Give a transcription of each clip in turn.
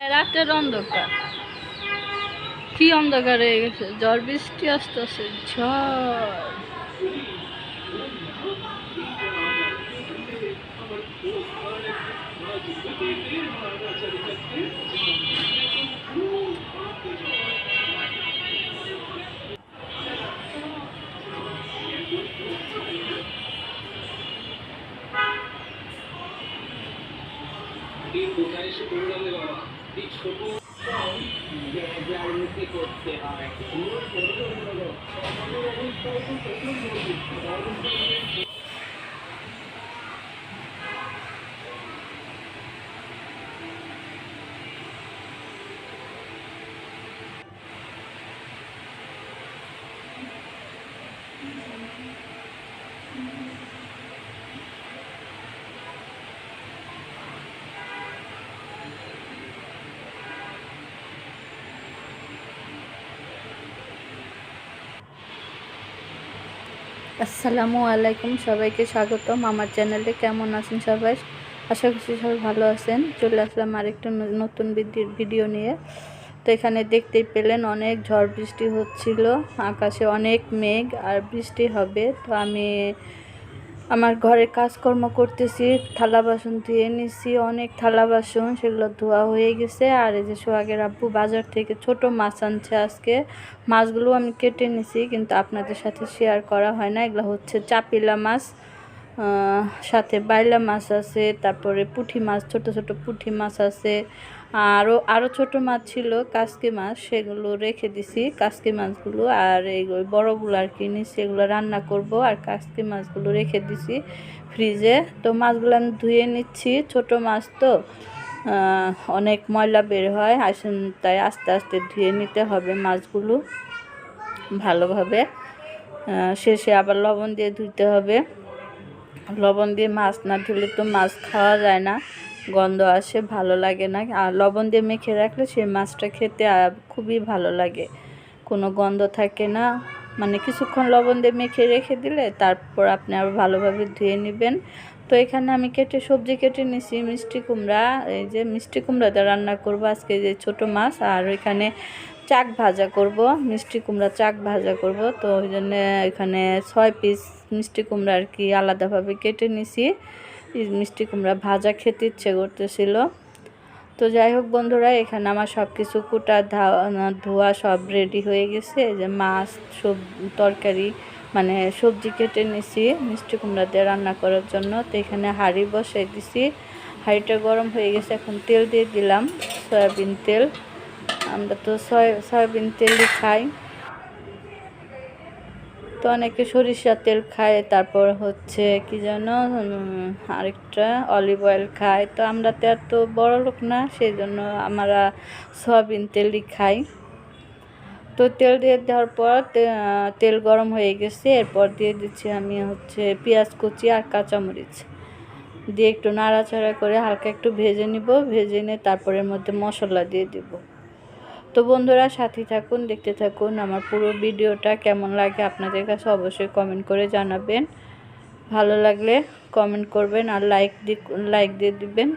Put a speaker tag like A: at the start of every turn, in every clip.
A: রাতের অন্ধকার। কি অন্ধকার হয়ে গেছে? ঝড় বৃষ্টি আসতেছে ঝড়। করতে হবে Thank you. আসসালামু আলাইকুম সবাইকে স্বাগতম আমার চ্যানেলে। কেমন আছেন সবাই? আশা করছি সবাই ভালো আছেন। চলে আসলাম আরেকটা নতুন ভিডিও নিয়ে। তো এখানে দেখতেই পেলেন অনেক ঝড় বৃষ্টি হচ্ছিল। আকাশে অনেক মেঘ আর বৃষ্টি হবে। তো আমি আমার ঘরে কাজকর্ম করতেছি, থালা বাসন ধুয়ে নিছি, অনেক থালা বাসন, সেগুলো ধোয়া হয়ে গেছে। আর এই যে সোহাগের আব্বু বাজার থেকে ছোট মাছ আনছে আজকে, মাছগুলো আমি কেটে নিছি, কিন্তু আপনাদের সাথে শেয়ার করা হয় না। এগুলো হচ্ছে চাপিলা মাছ সাথে বাইলা মাছ আছে, তারপরে পুঁটি মাছ, ছোট ছোট পুঁটি মাছ আছে আরও আরও ছোট মাছ ছিল কাসকি মাছ, সেগুলো রেখে দিছি, কাসকি মাছগুলো আর এই বড়গুলো আর কি এগুলো রান্না করব আর কাসকি মাছগুলো রেখে দিছি ফ্রিজে। তো মাছগুলো আমি ধুয়ে নিচ্ছি, ছোট মাছ তো অনেক ময়লা বের হয়, আসেন তাই আস্তে আস্তে ধুয়ে নিতে হবে মাছগুলো ভালোভাবে। শেষে আবার লবণ দিয়ে ধুইতে হবে। লবণ দিয়ে মাছ না ধুলে তো মাছ খাওয়া যায় না। গন্ধ আসে, ভালো লাগে না। আর লবণ দিয়ে মেখে রাখলে সেই মাছটা খেতে খুবই ভালো লাগে। কোনো গন্ধ থাকে না। মানে কিছুক্ষণ লবণ দিয়ে মেখে রেখে দিলে তারপর আপনি আবার ভালোভাবে ধুয়ে নেবেন। তো এখানে আমি কেটে, সবজি কেটে নিছি, মিষ্টি কুমড়া। এই যে মিষ্টি কুমড়া দিয়ে রান্না করব আজকে যে ছোট মাছ। আর এখানে চাক ভাজা করব, মিষ্টি কুমড়া চাক ভাজা করব। তো ওই জন্য এখানে ছয় পিস মিষ্টি কুমড়া আর কি আলাদাভাবে কেটে নিছি। মিষ্টি কুমড়া ভাজা খেতে ইচ্ছে করতেছিল। তো যাই হোক বন্ধুরা, এখানে আমার সব কিছু কুটা ধোয়া সব রেডি হয়ে গেছে। যে মাছ, সব তরকারি মানে সবজি কেটে নিছি মিষ্টি কুমড়া দিয়ে রান্না করার জন্য। তো এখানে হাঁড়ি বসাই দিছি। হাঁড়িটা গরম হয়ে গেছে, এখন তেল দিয়ে দিলাম, সয়াবিন তেল। আমরা তো সয়, সয়াবিন তেলই খাই। তো অনেকে সরিষার তেল খায়, তারপর হচ্ছে কি যেন আরেকটা অলিভ অয়েল খায়। তো আমরা তো এত বড় লোক না সেই জন্য আমরা সয়াবিন তেলই খাই। তো তেল দিয়ে দেওয়ার পর তেল গরম হয়ে গেছে। এরপর দিয়ে দিচ্ছি আমি হচ্ছে পেঁয়াজ কুচি আর কাঁচামরিচ। দিয়ে একটু নাড়াচাড়া করে হালকা একটু ভেজে নিব। ভেজে নিয়ে তারপরের মধ্যে মশলা দিয়ে দিব। তো বন্ধুরা সাথে থাকুন, দেখতে থাকুন আমার পুরো ভিডিওটা কেমন লাগে আপনাদের কাছে অবশ্যই কমেন্ট করে জানাবেন। ভালো লাগলে কমেন্ট করবেন আর লাইক লাইক দিয়ে দিবেন।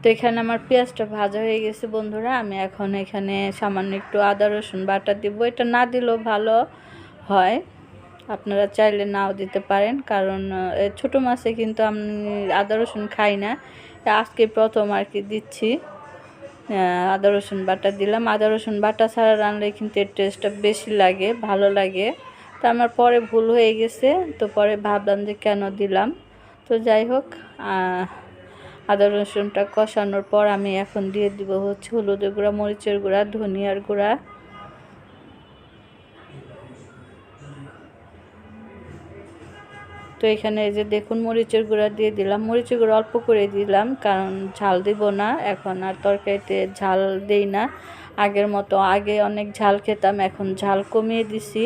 A: তো এখানে আমার পেঁয়াজটা ভাজা হয়ে গেছে বন্ধুরা, আমি এখন এখানে সামান্য একটু আদা, রসুন বাটা দিব। এটা না দিলেও ভালো হয়, আপনারা চাইলে নাও দিতে পারেন। কারণ ছোটো মাছে কিন্তু আমি আদা, রসুন খাই না, আজকে প্রথম আর কি দিচ্ছি। আদা, রসুন বাটা দিলাম। আদা, রসুন বাটা ছাড়া রান্নালে কিন্তু এর টেস্টটা বেশি লাগে, ভালো লাগে। তো আমার পরে ভুল হয়ে গেছে, তো পরে ভাবলাম যে কেন দিলাম। তো যাই হোক আদা, রসুনটা কষানোর পর আমি এখন দিয়ে দিব হচ্ছে হলুদের গুঁড়া, মরিচের গুঁড়া, ধনিয়ার গুঁড়া। তো এখানে এই যে দেখুন মরিচের গুঁড়া দিয়ে দিলাম। মরিচের গুঁড়া অল্প করে দিলাম, কারণ ঝাল দিব না। এখন আর তরকারিতে ঝাল দেই না। আগের মতো, আগে অনেক ঝাল খেতাম, এখন ঝাল কমিয়ে দিছি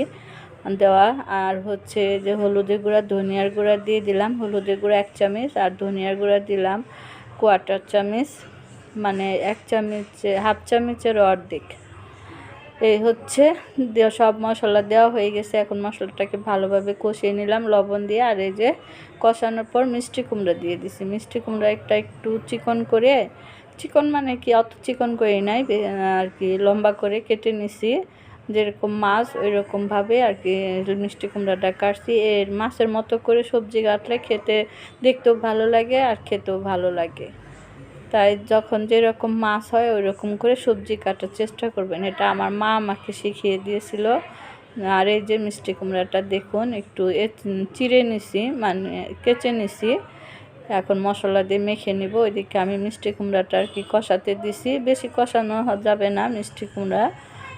A: দেওয়া। আর হচ্ছে যে হলুদের গুঁড়া, ধনিয়ার গুঁড়া দিয়ে দিলাম। হলুদের গুঁড়া এক চামচ, আর ধনিয়ার গুঁড়া দিলাম কোয়াটার চামচ মানে এক চামচ, হাফ চামচের অর্ধেক। এই হচ্ছে সব মশলা দেওয়া হয়ে গেছে। এখন মশলাটাকে ভালোভাবে কষিয়ে নিলাম লবণ দিয়ে। আর এই যে কষানোর পর মিষ্টি কুমড়া দিয়ে দিছি। মিষ্টি কুমড়া একটা একটু চিকন করে, চিকন মানে কি অত চিকন করে নাই আর কি লম্বা করে কেটে নিছি। যেরকম মাছ ওই রকমভাবে আর কি মিষ্টি কুমড়াটা কাটছি। এর মাছের মতো করে সবজি কাটলে খেতে দেখতেও ভালো লাগে আর খেতেও ভালো লাগে। তাই যখন যেরকম মাছ হয় ওই রকম করে সবজি কাটার চেষ্টা করবেন। এটা আমার মা আমাকে শিখিয়ে দিয়েছিল। আর এই যে মিষ্টি কুমড়াটা দেখুন, একটু চিড়ে নিছি মানে কেচে নিছি। এখন মশলা দিয়ে মেখে নিব। ওইদিকে আমি মিষ্টি কুমড়াটা আর কি কষাতে দিছি। বেশি কষানো যাবে না মিষ্টি কুমড়া।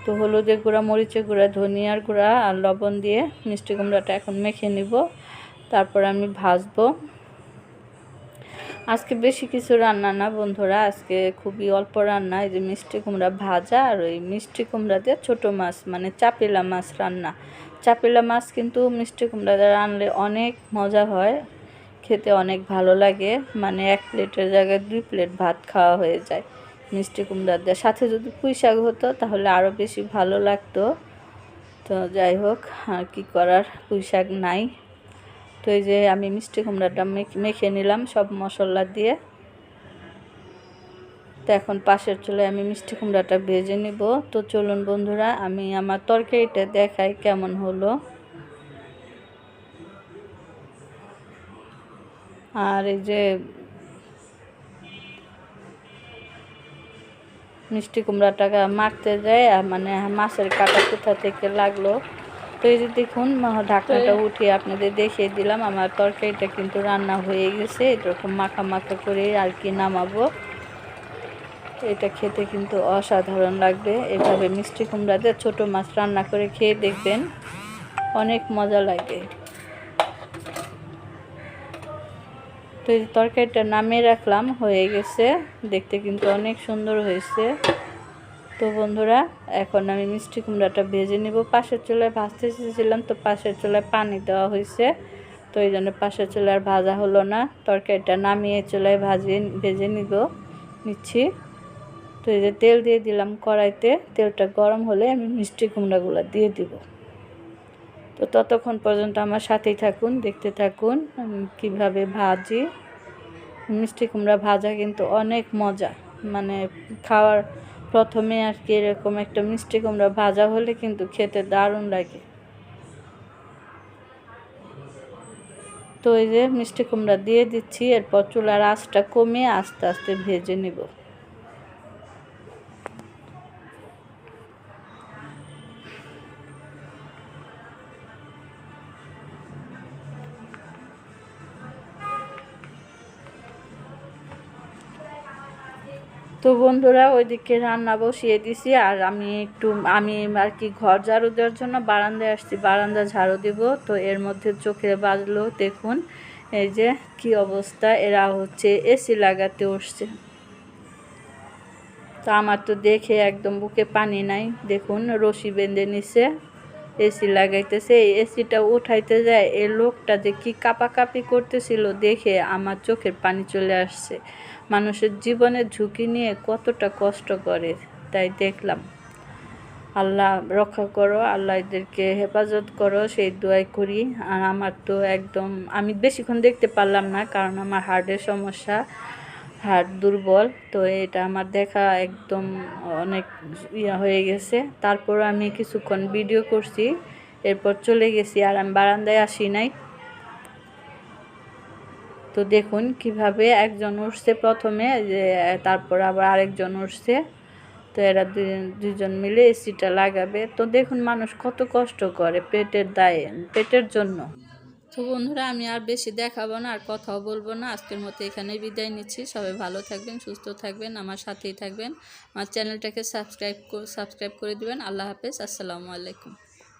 A: তো হলুদের গুঁড়া, মরিচের গুঁড়া, ধনিয়ার গুঁড়া আর লবণ দিয়ে মিষ্টি কুমড়াটা এখন মেখে নিব। তারপর আমি ভাজবো। আজকে বেশি কিছু রান্না না বন্ধুরা, আজকে খুবই অল্প রান্না, এই যে মিষ্টি কুমড়া ভাজা আর ওই মিষ্টি কুমড়া দিয়ে ছোটো মাছ মানে চাপিলা মাছ রান্না। চাপিলা মাছ কিন্তু মিষ্টি কুমড়া দিয়ে রানলে অনেক মজা হয়, খেতে অনেক ভালো লাগে মানে এক প্লেটের জায়গায় দুই প্লেট ভাত খাওয়া হয়ে যায় মিষ্টি কুমড়া দিয়ে। সাথে যদি পুঁই শাক হতো তাহলে আরও বেশি ভালো লাগতো। তো যাই হোক, আর কি করার, পুঁই শাক নাই। তো এই যে আমি মিষ্টি কুমড়াটা মেখে- নিলাম সব মশলা দিয়ে। তো এখন পাশের চুলায় আমি মিষ্টি কুমড়াটা ভেজে নিব। তো চলুন বন্ধুরা, আমি আমার তরকারিটা দেখাই কেমন হলো। আর এই যে মিষ্টি কুমড়াটাকে মাখতে যায় মানে মাছের কাটা কোথা থেকে লাগল। তো এই যে দেখুন মা- ঢাকনাটা উঠিয়ে আপনাদের দেখিয়ে দিলাম। আমার তরকারিটা কিন্তু রান্না হয়ে গেছে। এরকম মাখা মাখা করে আর কি নামাবো। এটা খেতে কিন্তু অসাধারণ লাগবে। এভাবে মিষ্টি কুমড়া দিয়ে ছোটো মাছ রান্না করে খেয়ে দেখবেন অনেক মজা লাগে। তো এই তরকারিটা নামিয়ে রাখলাম হয়ে গেছে। দেখতে কিন্তু অনেক সুন্দর হয়েছে। তো বন্ধুরা, এখন আমি মিষ্টি কুমড়াটা ভেজে নিব। পাশের চুলায় ভাজতে এসেছিলাম তো পাশের চুলায় পানি দেওয়া হয়েছে। তো এই জন্য পাশের চুলায় আর ভাজা হলো না। তরকারিটা নামিয়ে চুলায় ভাজিয়ে ভেজে নিব, নিচ্ছি। তো এই যে তেল দিয়ে দিলাম কড়াইতে। তেলটা গরম হলে আমি মিষ্টি কুমড়াগুলো দিয়ে দিব। তো ততক্ষণ পর্যন্ত আমার সাথেই থাকুন, দেখতে থাকুন আমি কীভাবে ভাজি। মিষ্টি কুমড়া ভাজা কিন্তু অনেক মজা। মানে খাওয়ার প্রথমে আর কি এরকম একটা মিষ্টি কুমড়া ভাজা হলে কিন্তু খেতে দারুণ লাগে। তো এই যে মিষ্টি কুমড়া দিয়ে দিচ্ছি, এরপর চুলার আঁচটা কমিয়ে আস্তে আস্তে ভেজে নিব। তো বন্ধুরা, ওইদিকে রান্না বসিয়ে দিছি, আর আমি একটু, আমি আর কি ঘর ঝাড়ু দেওয়ার জন্য বারান্দায় আসছি, বারান্দা ঝাড়ু দিব। তো এর মধ্যে চোখে বাজলো দেখুন, এই যে কি অবস্থা, এরা হচ্ছে এসি লাগাতে উঠছে। তো আমার তো দেখে একদম বুকে পানি নাই, দেখুন, রশি বেঁধে নিছে। এসি লাগাইতেছে, এই এসিটা উঠাইতে যায় এই লোকটা যে কি কাপাকাপি করতেছিল দেখে আমার চোখের পানি চলে আসছে। মানুষের জীবনের ঝুঁকি নিয়ে কতটা কষ্ট করে, তাই দেখলাম। আল্লাহ রক্ষা করো, আল্লাহ এদেরকে হেফাজত করো, সেই দোয়াই করি। আর আমার তো একদম, আমি বেশিক্ষণ দেখতে পারলাম না, কারণ আমার হার্টের সমস্যা। হার্ট দুর্বল, তো এটা আমার দেখা একদম অনেক ইয়া হয়ে গেছে। তারপর আমি কিছুক্ষণ ভিডিও করছি, এরপর চলে গেছি আর আমি বারান্দায় আসি নাই। তো দেখুন কীভাবে একজন উঠছে প্রথমে, যে তারপর আবার আরেকজন উঠছে। তো এরা দুজন দুজন মিলে এসিটা লাগাবে। তো দেখুন মানুষ কত কষ্ট করে পেটের দায়ে, পেটের জন্য। তো বন্ধুরা, আমি আর বেশি দেখাবো না, আর কথাও বলব না। আজকের মতো এখানে বিদায় নিচ্ছি। সবাই ভালো থাকবেন, সুস্থ থাকবেন, আমার সাথেই থাকবেন। আমার চ্যানেলটাকে সাবস্ক্রাইব সাবস্ক্রাইব করে দেবেন। আল্লাহ হাফেজ, আসসালামু আলাইকুম।